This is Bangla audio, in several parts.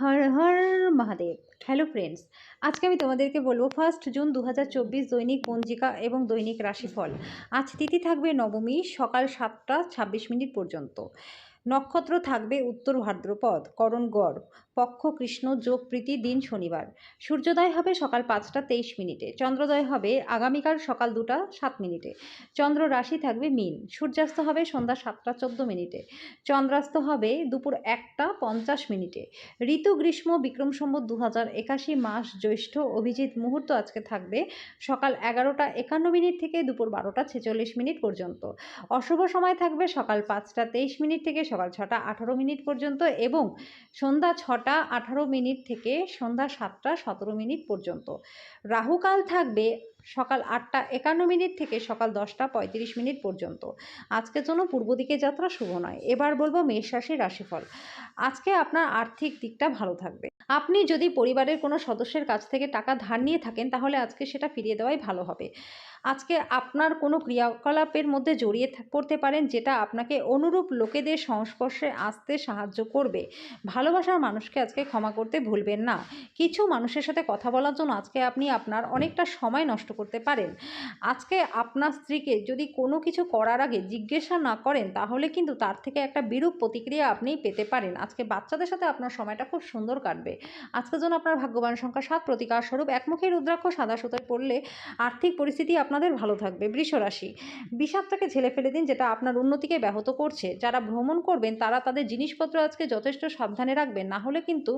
হর হর মহাদেব। হ্যালো ফ্রেন্ডস আজকে আমি তোমাদেরকে বলব ফার্স্ট জুন দু হাজার চব্বিশ দৈনিক পঞ্জিকা এবং দৈনিক রাশিফল। আজ তিথি থাকবে নবমী, সকাল সাতটা ছাব্বিশ মিনিট পর্যন্ত। নক্ষত্র থাকবে উত্তর ভাদ্রপদ, করণ গড়। পক্ষ কৃষ্ণ যোগ প্রীতি দিন শনিবার। সূর্যোদয় হবে সকাল পাঁচটা তেইশ মিনিটে, চন্দ্রোদয় হবে আগামীকাল সকাল দুটা সাত মিনিটে। চন্দ্র রাশি থাকবে মিন, সূর্যাস্ত হবে সন্ধ্যা সাতটা চোদ্দ মিনিটে। চন্দ্রাস্ত হবে দুপুর একটা পঞ্চাশ মিনিটে। ঋতু, গ্রীষ্ম, বিক্রম সম্বত দু হাজার একাশি মাস জ্যৈষ্ঠ অভিজিৎ মুহূর্ত আজকে থাকবে সকাল এগারোটা একান্ন মিনিট থেকে দুপুর বারোটা ছেচল্লিশ মিনিট পর্যন্ত। অশুভ সময় থাকবে সকাল পাঁচটা তেইশ মিনিট থেকে সকাল ছটা আঠারো মিনিট পর্যন্ত এবং সন্ধ্যা ছটা আঠারো মিনিট থেকে সন্ধ্যা সাতটা সতেরো মিনিট পর্যন্ত। রাহুকাল থাকবে সকাল আটটা একান্ন মিনিট থেকে সকাল দশটা পঁয়ত্রিশ মিনিট পর্যন্ত। আজকের জন্য পূর্ব দিকে যাত্রা শুভ নয়। এবার বলব মেষ রাশির রাশিফল। আজকে আপনার আর্থিক দিকটা ভালো থাকবে। আপনি যদি পরিবারের কোনো সদস্যের কাছ থেকে টাকা ধার নিয়ে থাকেন, তাহলে আজকে সেটা ফিরিয়ে দেওয়াই ভালো হবে। আজকে আপনার কোনো ক্রিয়াকলাপের মধ্যে জড়িয়ে পড়তে পারেন, যেটা আপনাকে অনুরূপ লোকেদের সংস্পর্শে আসতে সাহায্য করবে। ভালোবাসার মানুষকে আজকে ক্ষমা করতে ভুলবেন না। কিছু মানুষের সাথে কথা বলার জন্য আজকে আপনি আপনার অনেকটা সময় নষ্ট করতে পারেন। আজকে আপনার স্ত্রীকে যদি কোনো কিছু করার আগে জিজ্ঞাসা না করেন, তাহলে কিন্তু তার থেকে একটা বিরূপ প্রতিক্রিয়া আপনি পেতে পারেন। আজকে বাচ্চাদের সাথে আপনার সময়টা খুব সুন্দর কাটবে। আজকের জন্য আপনার ভাগ্যবান সংখ্যা সাত, প্রতিকার স্বরূপ একমুখী রুদ্রাক্ষ সাদা সুতায় পড়লে আর্থিক পরিস্থিতি আপনাদের ভালো থাকবে বৃষরাশি বিষাদটাকে ঝেলে ফেলে দিন, যেটা আপনার উন্নতিকে ব্যাহত করছে। যারা ভ্রমণ করবেন, তারা তাদের জিনিসপত্র আজকে যথেষ্ট সাবধানে রাখবেন, না হলে কিন্তু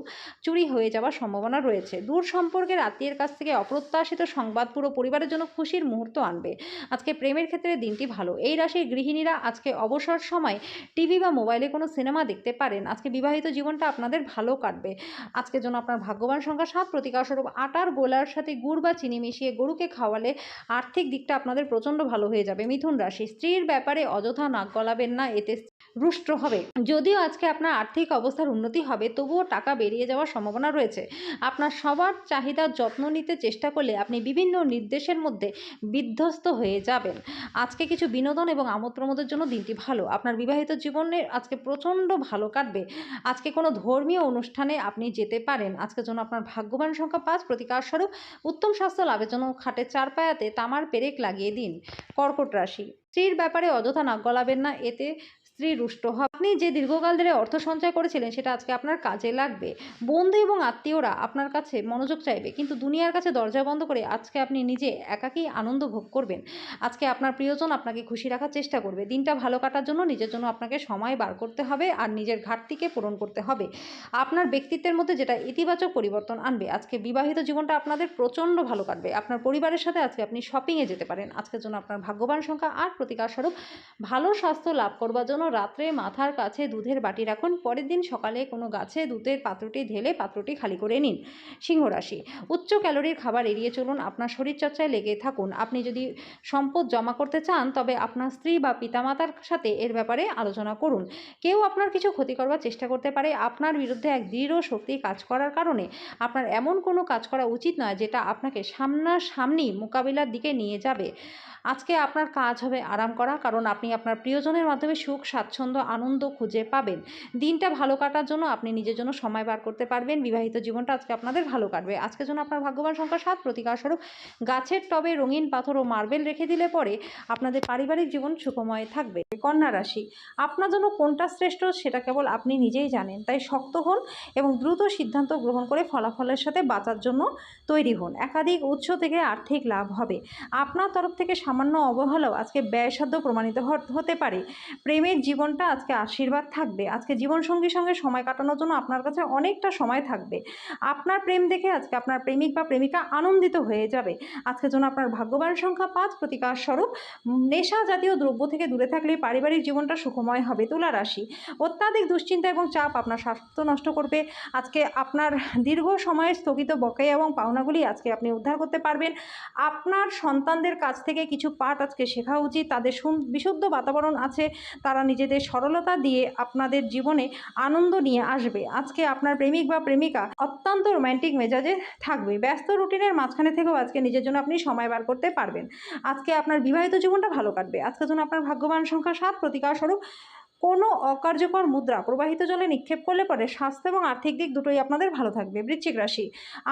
চুরি হয়ে যাওয়ার সম্ভাবনা রয়েছে। দূর সম্পর্কের আত্মীয়ের কাছ থেকে অপ্রত্যাশিত সংবাদ পুরো পরিবারের জন্য খুশির মুহূর্ত আনবে। আজকে প্রেমের ক্ষেত্রে দিনটি ভালো। এই রাশির গৃহিণীরা আজকে অবসর সময় টিভি বা মোবাইলে কোনো সিনেমা দেখতে পারেন। আজকে বিবাহিত জীবনটা আপনাদের ভালো কাটবে। আজকের জন্য আপনার ভাগ্যবান সংখ্যা সাত প্রতিকার স্বরূপ আটার গোলার সাথে গুড় বা চিনি মিশিয়ে গরুকে খাওয়ালে আর্থিক দিকটা আপনাদের প্রচণ্ড ভালো হয়ে যাবে। মিথুন রাশি, স্ত্রীর ব্যাপারে অযথা নাক গলাবেন না। এতে রুষ্ট হবে। যদিও আজকে আপনার আর্থিক অবস্থার উন্নতি হবে, তবুও টাকা বেরিয়ে যাওয়ার সম্ভাবনা রয়েছে। আপনার সবার চাহিদার যত্ন নিতে চেষ্টা করলে আপনি বিভিন্ন নির্দেশের মধ্যে বিধ্বস্ত হয়ে যাবেন। আজকে কিছু বিনোদন এবং আমোদ প্রমোদের জন্য দিনটি ভালো। আপনার বিবাহিত জীবনে আজকে প্রচণ্ড ভালো কাটবে। আজকে কোনো ধর্মীয় অনুষ্ঠানে আপনি যেতে পারেন। আজকের জন্য আপনার ভাগ্যবান সংখ্যা পাঁচ প্রতিকার স্বরূপ উত্তম স্বাস্থ্য লাভের জন্য খাটে চার পায়াতে তামার পেরেক লাগিয়ে দিন। কর্কট রাশি, স্ত্রীর ব্যাপারে অযথা নাক গলাবেন না। এতে স্ত্রী রুষ্ট আপনি যে দীর্ঘকাল ধরে অর্থ সঞ্চয় করেছিলেন, সেটা আজকে আপনার কাজে লাগবে। বন্ধু এবং আত্মীয়রা আপনার কাছে মনোযোগ চাইবে, কিন্তু দুনিয়ার কাছে দরজা বন্ধ করে আজকে আপনি নিজে একাকী আনন্দ ভোগ করবেন। আজকে আপনার প্রিয়জন আপনাকে খুশি রাখার চেষ্টা করবে। দিনটা ভালো কাটার জন্য নিজের জন্য আপনাকে সময় বার করতে হবে আর নিজের ঘাটতিকে পূরণ করতে হবে। আপনার ব্যক্তিত্বের মধ্যে যেটা ইতিবাচক পরিবর্তন আনবে, আজকে বিবাহিত জীবনটা আপনাদের প্রচণ্ড ভালো কাটবে। আপনার পরিবারের সাথে আজকে আপনি শপিংয়ে যেতে পারেন। আজকের জন্য আপনার ভাগ্যবান সংখ্যা আর প্রতিকার স্বরূপ ভালো স্বাস্থ্য লাভ করবার জন্য রাত্রে মাথার কাছে দুধের বাটি রাখুন। পরের দিন সকালে কোনো গাছে দুধের পাত্রটি ঢেলে পাত্রটি খালি করে নিন। সিংহ রাশি উচ্চ ক্যালোরির খাবার এড়িয়ে চলুন। আপনার শরীরচর্চায় লেগে থাকুন। আপনি যদি সম্পদ জমা করতে চান, তবে আপনার স্ত্রী বা পিতামাতার সাথে এর ব্যাপারে আলোচনা করুন। কেউ আপনার কিছু ক্ষতি করবার চেষ্টা করতে পারে। আপনার বিরুদ্ধে এক দৃঢ় শক্তি কাজ করার কারণে আপনার এমন কোনো কাজ করা উচিত নয়, যেটা আপনাকে সামনাসামনি মোকাবিলার দিকে নিয়ে যাবে। আজকে আপনার কাজ হবে আরাম করা, কারণ আপনি আপনার প্রিয়জনের মাধ্যমে সুখ স্বাচ্ছন্দ্য, আনন্দ খুঁজে পাবেন। দিনটা ভালো কাটার জন্য আপনি নিজের জন্য সময় বার করতে পারবেন। বিবাহিত জীবনটা আজকে আপনাদের ভালো কাটবে। আজকের জন্য আপনার ভাগ্যবান সংখ্যা সাত। প্রতিকার স্বরূপ, গাছের টবে রঙিন পাথর ও মার্বেল রেখে দিলে পরে আপনাদের পারিবারিক জীবন সুখময় থাকবে। কন্যা রাশি, আপনার জন্য কোনটা শ্রেষ্ঠ সেটা কেবল আপনি নিজেই জানেন। তাই শক্ত হন এবং দ্রুত সিদ্ধান্ত গ্রহণ করে ফলাফলের সাথে বাঁচার জন্য তৈরি হন। একাধিক উৎস থেকে আর্থিক লাভ হবে। আপনার তরফ থেকে সামান্য অবহেলাও আজকে ব্যয়সাধ্য প্রমাণিত হতে পারে। প্রেমের জীবনটা আজকে আশীর্বাদ থাকবে। আজকে জীবনসঙ্গীর সঙ্গে সময় কাটানোর জন্য আপনার কাছে অনেকটা সময় থাকবে। আপনার প্রেম দেখে আজকে আপনার প্রেমিক বা প্রেমিকা আনন্দিত হয়ে যাবে। আজকের জন্য আপনার ভাগ্যবান সংখ্যা পাঁচ প্রতিকার স্বরূপ, নেশা জাতীয় দ্রব্য থেকে দূরে থাকলে পারিবারিক জীবনটা সুখময় হবে। তুলা রাশি, অত্যাধিক দুশ্চিন্তা এবং চাপ আপনার স্বাস্থ্য নষ্ট করবে। আজকে আপনার দীর্ঘ সময়ের স্থগিত বকেয়া এবং পাওনাগুলি আজকে আপনি উদ্ধার করতে পারবেন। আপনার সন্তানদের কাছ থেকে কিছু পাঠ আজকে শেখা উচিত। তাদের বিশুদ্ধ বাতাবরণ আছে। তারা নিজেদের সরলতা দিয়ে আপনাদের জীবনে আনন্দ নিয়ে আসবে। আজকে আপনার প্রেমিক বা প্রেমিকা অত্যন্ত রোম্যান্টিক মেজাজে থাকবে। ব্যস্ত রুটিনের মাঝখানে থেকেও আজকে নিজের জন্য আপনি সময় বার করতে পারবেন। আজকে আপনার বিবাহিত জীবনটা ভালো কাটবে। আজকে জন্য আপনার ভাগ্যবান সংখ্যা সাত প্রতিকার স্বরূপ কোনো অকার্যকর মুদ্রা প্রবাহিত জলে নিক্ষেপ করলে পরে স্বাস্থ্য এবং আর্থিক দিক দুটোই আপনাদের ভালো থাকবে। বৃশ্চিক রাশি,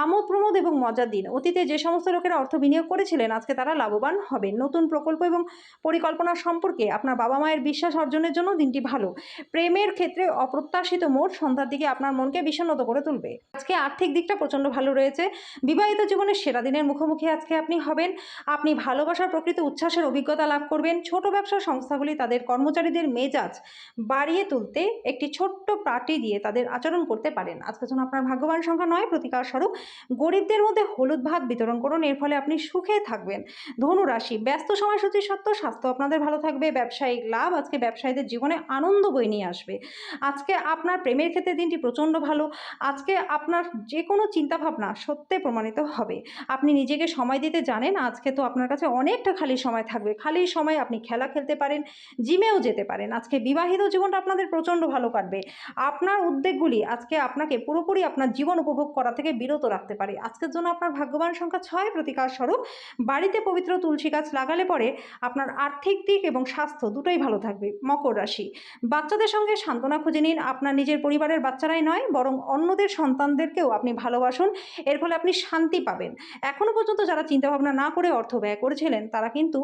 আমোদ প্রমোদ এবং মজার দিন। অতীতে যে সমস্ত লোকেরা অর্থ বিনিয়োগ করেছিলেন, আজকে তারা লাভবান হবেন। নতুন প্রকল্প এবং পরিকল্পনা সম্পর্কে আপনার বাবা মায়ের বিশ্বাস অর্জনের জন্য দিনটি ভালো। প্রেমের ক্ষেত্রে অপ্রত্যাশিত মোড় সন্ধ্যার দিকে আপনার মনকে বিষণ্ণত করে তুলবে। আজকে আর্থিক দিকটা প্রচণ্ড ভালো রয়েছে। বিবাহিত জীবনের সেরা দিনের মুখোমুখি আজকে আপনি হবেন। আপনি ভালোবাসার প্রকৃত উচ্ছ্বাসের অভিজ্ঞতা লাভ করবেন। ছোট ব্যবসা সংস্থাগুলি তাদের কর্মচারীদের মেজাজ বাড়িয়ে তুলতে একটি ছোট্ট পার্টি দিয়ে তাদের আচরণ করতে পারেন। আজকে জন্য আপনার ভাগ্যবান সংখ্যা নয়, প্রতিকার স্বরূপ গরিবদের মধ্যে হলুদ ভাত বিতরণ করুন। এর ফলে আপনি সুখে থাকবেন। ধনুরাশি ব্যস্ত সময়সূচি সত্ত্বেও স্বাস্থ্য আপনাদের ভালো থাকবে। ব্যবসায়িক লাভ আজকে ব্যবসায়ীদের জীবনে আনন্দ বই নিয়ে আসবে। আজকে আপনার প্রেমের ক্ষেত্রে দিনটি প্রচণ্ড ভালো। আজকে আপনার যে কোনো চিন্তাভাবনা সত্যে প্রমাণিত হবে। আপনি নিজেকে সময় দিতে জানেন। আজকে তো আপনার কাছে অনেকটা খালি সময় থাকবে। খালি সময় আপনি খেলা খেলতে পারেন, জিমেও যেতে পারেন। আজকে বিবাহিত জীবনটা আপনাদের প্রচণ্ড ভালো কাটবে। আপনার উদ্বেগগুলি আজকে আপনাকে পুরোপুরি আপনার জীবন উপভোগ করা থেকে বিরত রাখতে পারে। আজকের জন্য আপনার ভাগ্যবান সংখ্যা ছয়, প্রতিকার স্বরূপ। বাড়িতে পবিত্র তুলসী গাছ লাগালে পরে আপনার আর্থিক দিক এবং স্বাস্থ্য দুটোই ভালো থাকবে। মকর রাশি। বাচ্চাদের সঙ্গে সান্ত্বনা খুঁজে নিন। আপনার নিজের পরিবারের বাচ্চারাই নয়, বরং অন্যদের সন্তানদেরকেও আপনি ভালোবাসুন। এর ফলে আপনি শান্তি পাবেন। এখনও পর্যন্ত যারা চিন্তাভাবনা না করে অর্থ ব্যয় করেছিলেন, তারা কিন্তু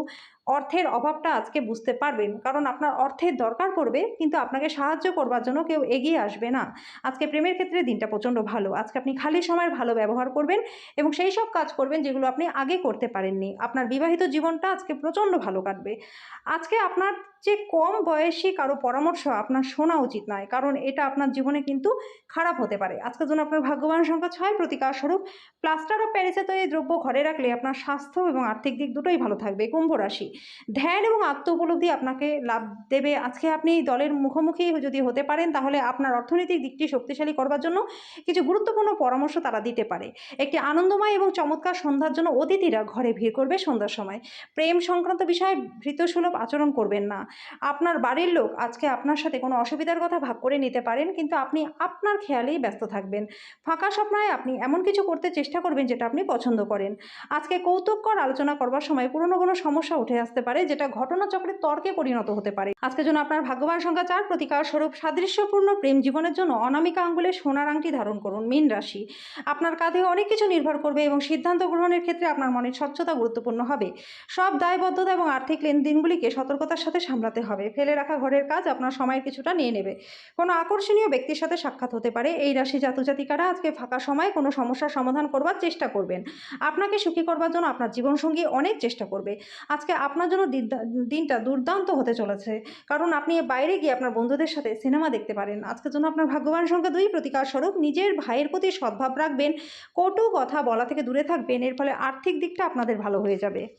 অর্থের অভাবটা আজকে বুঝতে পারবেন। কারণ আপনার অর্থের দরকার পড়বে, কিন্তু আপনাকে সাহায্য করবার জন্য কেউ এগিয়ে আসবে না। আজকে প্রেমের ক্ষেত্রে দিনটা প্রচণ্ড ভালো। আজকে আপনি খালি সময়ের ভালো ব্যবহার করবেন এবং সেই সব কাজ করবেন যেগুলো আপনি আগে করতে পারেননি। আপনার বিবাহিত জীবনটা আজকে প্রচণ্ড ভালো কাটবে। আজকে আপনার যে কম বয়সী কারও পরামর্শ আপনার শোনা উচিত নয়, কারণ এটা আপনার জীবনে কিন্তু খারাপ হতে পারে। আজকের জন্য আপনার ভাগ্যবান সংখ্যা ছয়, প্রতিকার স্বরূপ। প্লাস্টার অফ প্যারিসে তো এই দ্রব্য ঘরে রাখলে আপনার স্বাস্থ্য এবং আর্থিক দিক দুটোই ভালো থাকবে। কুম্ভ রাশি। ধ্যান এবং আত্ম উপলব্ধি আপনাকে লাভ দেবে। আজকে আপনি দলের মুখোমুখি যদি হতে পারেন, তাহলে আপনার অর্থনৈতিক দিকটি শক্তিশালী করবার জন্য কিছু গুরুত্বপূর্ণ পরামর্শ তারা দিতে পারে। একটি আনন্দময় এবং চমৎকার সন্ধ্যার জন্য অতিথিরা ঘরে ভিড় করবে সন্ধ্যার সময়। প্রেম সংক্রান্ত বিষয়ে ভীতসুলভ আচরণ করবেন না। আপনার বাড়ির লোক আজকে আপনার সাথে কোনো অসুবিধার কথা ভাগ করে নিতে পারেন, কিন্তু আপনি আপনার খেয়ালেই ব্যস্ত থাকবেন। ফাঁকা স্বপ্নায় আপনি এমন কিছু করতে চেষ্টা করবেন যেটা আপনি পছন্দ করেন। আজকে কৌতুককর আলোচনা করবার সময় পুরনো কোনো সমস্যা উঠে আসতে পারে, যেটা ঘটনাচক্রের তর্কে পরিণত হতে পারে। আজকের জন্য আপনার ভাগ্যবান সংখ্যা চার, প্রতিকার স্বরূপ সাদৃশ্যপূর্ণ প্রেম জীবনের জন্য অনামিকা আঙ্গুলে সোনার আংটি ধারণ করুন, মীন রাশি। আপনার কাঁধে অনেক কিছু নির্ভর করবে এবং সিদ্ধান্ত গ্রহণের ক্ষেত্রে আপনার মনের স্বচ্ছতা গুরুত্বপূর্ণ হবে। সব দায়বদ্ধতা এবং আর্থিক লেনদেনগুলিকে সতর্কতার সাথে সামলাতে হবে। ফেলে রাখা ঘরের কাজ আপনার সময়ের কিছুটা নিয়ে নেবে। কোনো আকর্ষণীয় ব্যক্তির সাথে সাক্ষাৎ হতে পারে। এই রাশি জাতজাতিকারা আজকে ফাঁকা সময় কোনো সমস্যার সমাধান করবার চেষ্টা করবেন। আপনাকে সুখী করবার জন্য আপনার জীবনসঙ্গী অনেক চেষ্টা করবে। আজকে আপনার জন্য দিনটা- দুর্দান্ত হতে চলেছে। কারণ আপনি বাইরে গিয়ে আপনার বন্ধুদের সাথে সিনেমা দেখতে পারেন। আজকের জন্য আপনার ভাগ্যবান সংখ্যা দুই প্রতিকার স্বরূপ। নিজের ভাইয়ের প্রতি সদ্ভাব রাখবেন। কটু কথা বলা থেকে দূরে থাকবেন। এর ফলে আর্থিক দিকটা আপনাদের ভালো হয়ে যাবে।